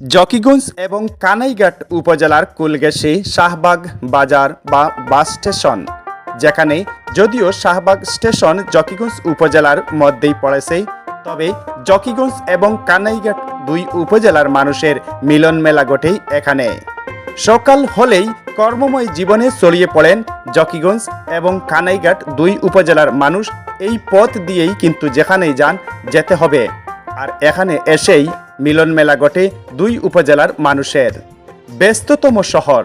জকিগঞ্জ এবং কানাইঘাট উপজেলার কুলগেসি, শাহবাগ বাজার বা বাস স্টেশন, যেখানে যদিও শাহবাগ স্টেশন জকিগঞ্জ উপজেলার মধ্যেই পড়েছে, তবে জকিগঞ্জ এবং কানাইঘাট দুই উপজেলার মানুষের মিলন মেলা ঘটেই এখানে। সকাল হলেই কর্মময় জীবনে ছড়িয়ে পড়েন জকিগঞ্জ এবং কানাইঘাট দুই উপজেলার মানুষ। এই পথ দিয়েই কিন্তু যেখানেই যান যেতে হবে। আর এখানে এসেই মিলন মেলা ঘটে দুই উপজেলার মানুষের। ব্যস্ততম শহর,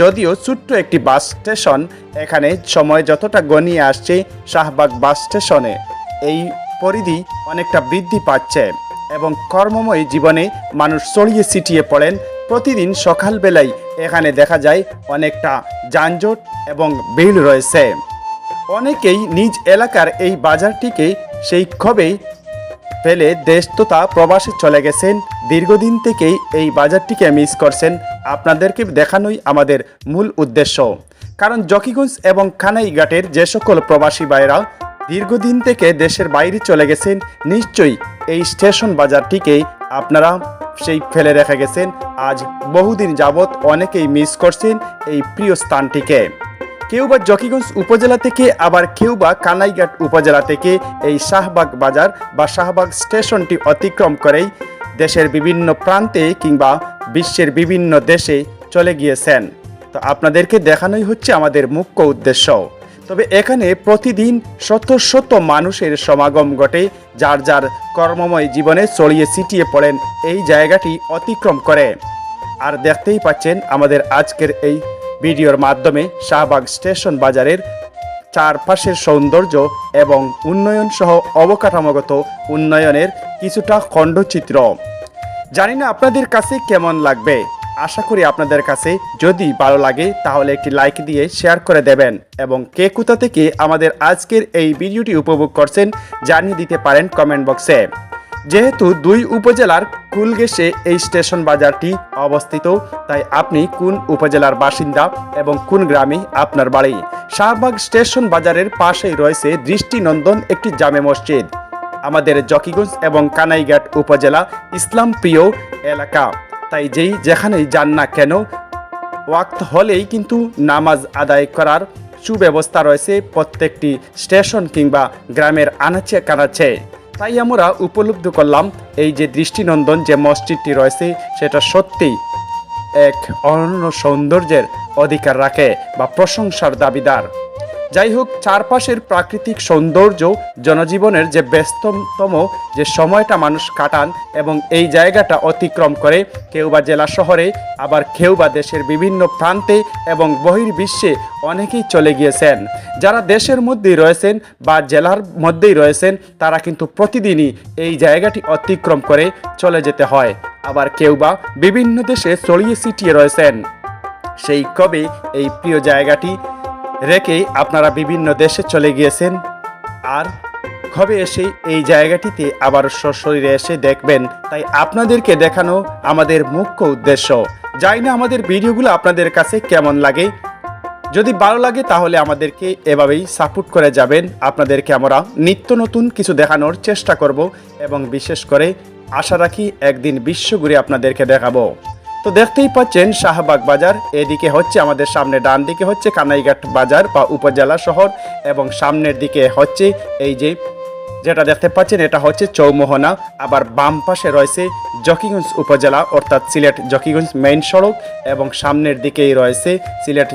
যদিও ছোট্ট একটি বাস স্টেশন, এখানে সময় যতটা গনিয়ে আসছে শাহবাগ বাস স্টেশনে, এই পরিধি অনেকটা বৃদ্ধি পাচ্ছে এবং কর্মময় জীবনে মানুষ ছড়িয়ে ছিটিয়ে পড়েন। প্রতিদিন সকালবেলায় এখানে দেখা যায় অনেকটা যানজট এবং ভিড় রয়েছে। অনেকেই নিজ এলাকার এই বাজারটিকে সেই ক্ষোভেই ফেলে দেশ তথা প্রবাসে চলে গেছেন। দীর্ঘদিন থেকেই এই বাজারটিকে মিস করছেন। আপনাদেরকে দেখানোই আমাদের মূল উদ্দেশ্য। কারণ জকিগঞ্জ এবং খানাইঘাটের যে সকল প্রবাসী ভাইরা দীর্ঘদিন থেকে দেশের বাইরে চলে গেছেন, নিশ্চয়ই এই স্টেশন বাজারটিকে আপনারা সেই ফেলে রেখে গেছেন। আজ বহুদিন যাবৎ অনেকেই মিস করছেন এই প্রিয় স্থানটিকে। কেউ বা জকিগঞ্জ উপজেলা থেকে, আবার কেউ বা কানাইঘাট উপজেলা থেকে এই শাহবাগ বাজার বা শাহবাগ স্টেশনটি অতিক্রম করেই দেশের বিভিন্ন প্রান্তে কিংবা বিশ্বের বিভিন্ন দেশে চলে গিয়েছেন। তো আপনাদেরকে দেখানোই হচ্ছে আমাদের মুখ্য উদ্দেশ্য। তবে এখানে প্রতিদিন শত শত মানুষের সমাগম ঘটে, যার যার কর্মময় জীবনে ছড়িয়ে ছিটিয়ে পড়েন এই জায়গাটি অতিক্রম করে। আর দেখতেই পাচ্ছেন আমাদের আজকের এই ভিডিওর মাধ্যমে শাহবাগ স্টেশন বাজারের চারপাশের সৌন্দর্য এবং উন্নয়ন সহ অবকাঠামোগত উন্নয়নের কিছুটা খণ্ডচিত্র। জানি না আপনাদের কাছে কেমন লাগবে। আশা করি আপনাদের কাছে যদি ভালো লাগে, তাহলে একটি লাইক দিয়ে শেয়ার করে দেবেন এবং কে কোথা থেকে আমাদের আজকের এই ভিডিওটি উপভোগ করছেন জানিয়ে দিতে পারেন কমেন্ট বক্সে। যেহেতু দুই উপজেলার কুলগেসে এই স্টেশন বাজারটি অবস্থিত, তাই আপনি কোন উপজেলার বাসিন্দা এবং কোন গ্রামে আপনার বাড়ি? শাহবাগ স্টেশন বাজারের পাশেই রয়েছে দৃষ্টিনন্দন একটি জামে মসজিদ। আমাদের জকিগঞ্জ এবং কানাইঘাট উপজেলা ইসলাম প্রিয় এলাকা। তাই যেই যেখানেই যান না কেন, ওয়াক্ত হলেই কিন্তু নামাজ আদায় করার সুব্যবস্থা রয়েছে প্রত্যেকটি স্টেশন কিংবা গ্রামের আনাচে কানাচে। তাই আমরা উপলব্ধ করলাম এই যে দৃষ্টিনন্দন যে মসজিদটি রয়েছে, সেটা সত্যিই এক অনন্য সৌন্দর্যের অধিকার রাখে বা প্রশংসার দাবিদার। যাই হোক চারপাশের প্রাকৃতিক সৌন্দর্য জনজীবনের যে ব্যস্ততম যে সময়টা মানুষ কাটান এবং এই জায়গাটা অতিক্রম করে, কেউ বা জেলা শহরে, আবার কেউ বা দেশের বিভিন্ন প্রান্তে এবং বহির্বিশ্বে অনেকেই চলে গিয়েছেন। যারা দেশের মধ্যেই রয়েছেন বা জেলার মধ্যেই রয়েছেন, তারা কিন্তু প্রতিদিনই এই জায়গাটি অতিক্রম করে চলে যেতে হয়। আবার কেউ বা বিভিন্ন দেশে ছড়িয়ে ছিটিয়ে রয়েছেন। সেই কবে এই প্রিয় জায়গাটি রেখে আপনারা বিভিন্ন দেশে চলে গিয়েছেন। আর কবে এসে এই জায়গাটিতে আবার সশরীরে এসে দেখবেন, তাই আপনাদেরকে দেখানো আমাদের মুখ্য উদ্দেশ্য। যাই না আমাদের ভিডিওগুলো আপনাদের কাছে কেমন লাগে। যদি ভালো লাগে তাহলে আমাদেরকে এভাবেই সাপোর্ট করে যাবেন। আপনাদেরকে আমরা নিত্য নতুন কিছু দেখানোর চেষ্টা করব এবং বিশেষ করে আশা রাখি একদিন বিশ্ব ঘুরে আপনাদেরকে দেখাবো। তো দেখতেই পাচ্ছেন শাহবাগ বাজার। এদিকে হচ্ছে আমাদের সামনে ডান দিকে হচ্ছে কানাইঘাট বাজার বা উপজেলা শহর এবং সামনের দিকে হচ্ছে এই যে যেটা দেখতে পাচ্ছেন, এটা হচ্ছে চৌমোহনা। আবার বাম পাশে রয়েছে জকিগঞ্জ উপজেলা, অর্থাৎ সিলেট জকিগঞ্জ মেইন সড়ক এবং সামনের দিকেই রয়েছে সিলেট